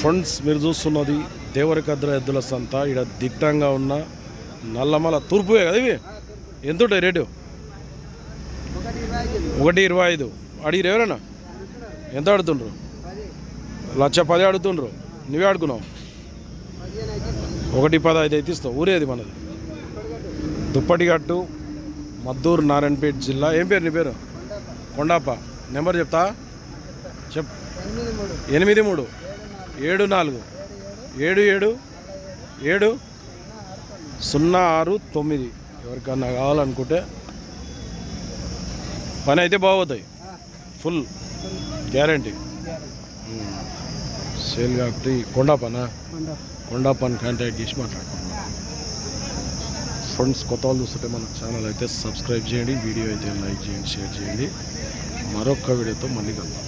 Friends మీరు చూస్తున్నది దేవరకద్ర ఎద్దుల సంత. ఇక్కడ దిట్టంగా ఉన్న నల్లమల తూర్పువే కదా ఇవి? ఎంత ఉంటాయి రేటు? ఒకటి ఇరవై ఐదు. అడిగిరు ఎవరైనా ఎంత ఆడుతుండ్రు? లక్ష పది ఆడుతుండ్రు. నువ్వే ఆడుకున్నావు? ఒకటి పదహైదు అయితే ఇస్తావు. ఊరేది మనది. దుప్పటిగట్టు మద్దూరు నారాయణపేట జిల్లా. ఏం పేరు నీ పేరు? కొండాప. నెంబర్ చెప్తా? చెప్. ఎనిమిది మూడు. ఏడు నాలుగు. ఏడు ఏడు. ఏడు. సున్నా ఆరు తొమ్మిది. ఎవరికన్నా కావాలనుకుంటే పని అయితే బాగోతాయి. Full guarantee. సేల్ కాబట్టి కొండాపనా కొండాపని కాంటాక్ట్ చేసి మాట్లాడుకున్నాం ఫ్రెండ్స్ కొత్త వాళ్ళు చూస్తుంటే మన ఛానల్ అయితే సబ్స్క్రైబ్ చేయండి వీడియో అయితే లైక్ చేయండి షేర్ చేయండి. మరొక వీడియోతో మళ్ళీ కలుద్దాం.